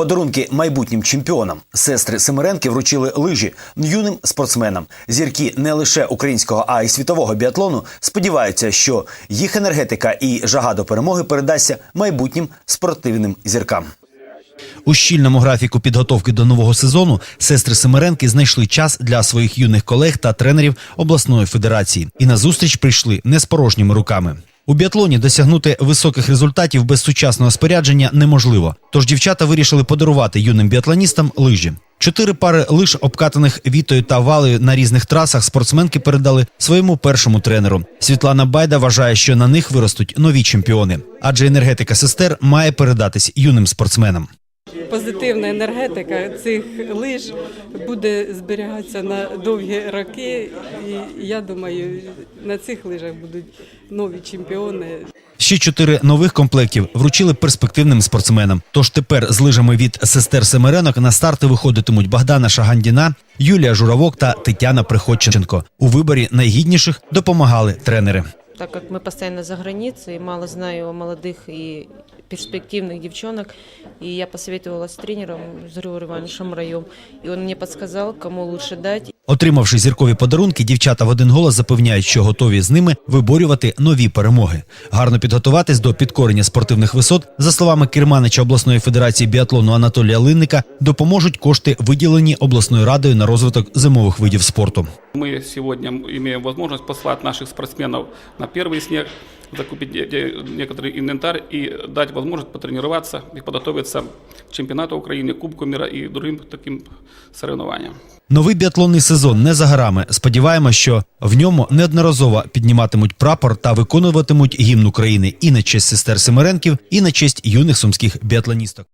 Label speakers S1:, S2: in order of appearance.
S1: Подарунки майбутнім чемпіонам. Сестри Семеренки вручили лижі юним спортсменам. Зірки не лише українського, а й світового біатлону сподіваються, що їх енергетика і жага до перемоги передасться майбутнім спортивним зіркам. У щільному графіку підготовки до нового сезону сестри Семеренки знайшли час для своїх юних колег та тренерів обласної федерації і на зустріч прийшли не з порожніми руками. У біатлоні досягнути високих результатів без сучасного спорядження неможливо. Тож дівчата вирішили подарувати юним біатлоністам лижі. Чотири пари лиж, обкатаних вітою та валею на різних трасах, спортсменки передали своєму першому тренеру. Світлана Байда вважає, що на них виростуть нові чемпіони, адже енергетика сестер має передатись юним спортсменам.
S2: Позитивна енергетика цих лиж буде зберігатися на довгі роки, і я думаю, на цих лижах будуть нові чемпіони.
S1: Ще чотири нових комплектів вручили перспективним спортсменам. Тож тепер з лижами від сестер Семеренок на старти виходитимуть Богдана Шагандіна, Юлія Журавок та Тетяна Приходченко. У виборі найгідніших допомагали тренери
S3: так как мы постоянно за границей, мало знаю о молодых и перспективных девчонок, и я посоветовалась с тренером, с Григорием Ивановичем Раем, и он мне подсказал, кому лучше дать.
S1: Отримавши зіркові подарунки, дівчата в один голос запевняють, що готові з ними виборювати нові перемоги. Гарно підготуватись до підкорення спортивних висот, за словами керманича обласної федерації біатлону Анатолія Линника, допоможуть кошти, виділені обласною радою на розвиток зимових видів спорту.
S4: Мы сегодня имеем возможность послать наших спортсменов на первый снег, закупить де- де- некоторый инвентарь и дать возможность потренироваться и подготовиться к чемпионату Украины, Кубку мира и другим таким соревнованиям.
S1: Новий біатлонний сезон не за горами. Сподіваємось, що в ньому неодноразово підніматимуть прапор та виконуватимуть гімн України і на честь сестер Семеренків, і на честь юних сумських біатлоністок.